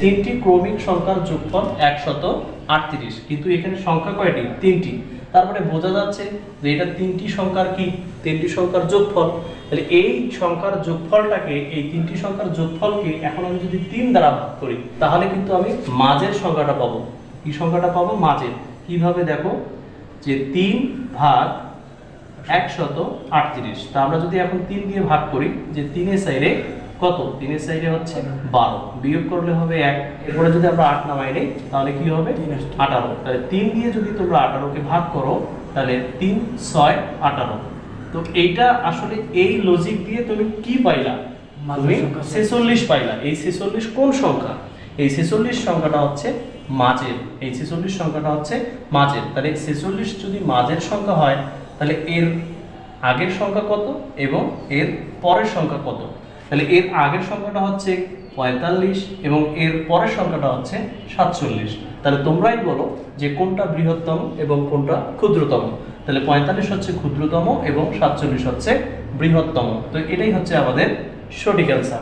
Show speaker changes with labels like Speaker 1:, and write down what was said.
Speaker 1: তিনটি ক্রমিক সংখ্যার যোগফল একশত আটত্রিশ। কিন্তু এখানে সংখ্যা কয়টি? তিনটি। তারপরে বোঝা যাচ্ছে যে এটা তিনটি সংখ্যার কি? তিনটি সংখ্যার যোগফল। তাহলে এই সংখ্যার যোগফলটাকে, এই তিনটি সংখ্যার যোগফলকে এখন আমি যদি তিন দ্বারা ভাগ করি, তাহলে কিন্তু আমি মাঝের সংখ্যাটা পাবো। কি সংখ্যাটা পাবো? মাঝের। কীভাবে দেখো? যে তিন ভাগ একশত আটত্রিশ। তা আমরা যদি এখন তিন দিয়ে ভাগ করি, যে তিনের সাইডে কত? তিনের সাইডে হচ্ছে বারো। বিয়োগ করলে হবে এক। এরপরে যদি আমরা আট নামাই নেই তাহলে কি হবে? আঠারো। তাহলে তিন দিয়ে যদি তোমরা আঠারোকে ভাগ করো তাহলে তিন ছয় আঠারো। তো এইটা আসলে এই লজিক দিয়ে তুমি কি পাইলা? তুমি ছেচল্লিশ পাইলা। এই ছেচল্লিশ কোন সংখ্যা? এই ছেচল্লিশ সংখ্যাটা হচ্ছে মাঝের। এই ছেচল্লিশ সংখ্যাটা হচ্ছে মাঝের। তাহলে ছেচল্লিশ যদি মাঝের সংখ্যা হয় তাহলে এর আগের সংখ্যা কত এবং এর পরের সংখ্যা কত? তাহলে এর আগের সংখ্যাটা হচ্ছে পঁয়তাল্লিশ এবং এর পরের সংখ্যাটা হচ্ছে সাতচল্লিশ। তাহলে তোমরাই বলো যে কোনটা বৃহত্তম এবং কোনটা ক্ষুদ্রতম। তাহলে পঁয়তাল্লিশ হচ্ছে ক্ষুদ্রতম এবং সাতচল্লিশ হচ্ছে বৃহত্তম। তো এটাই হচ্ছে আমাদের সঠিক অ্যান্সার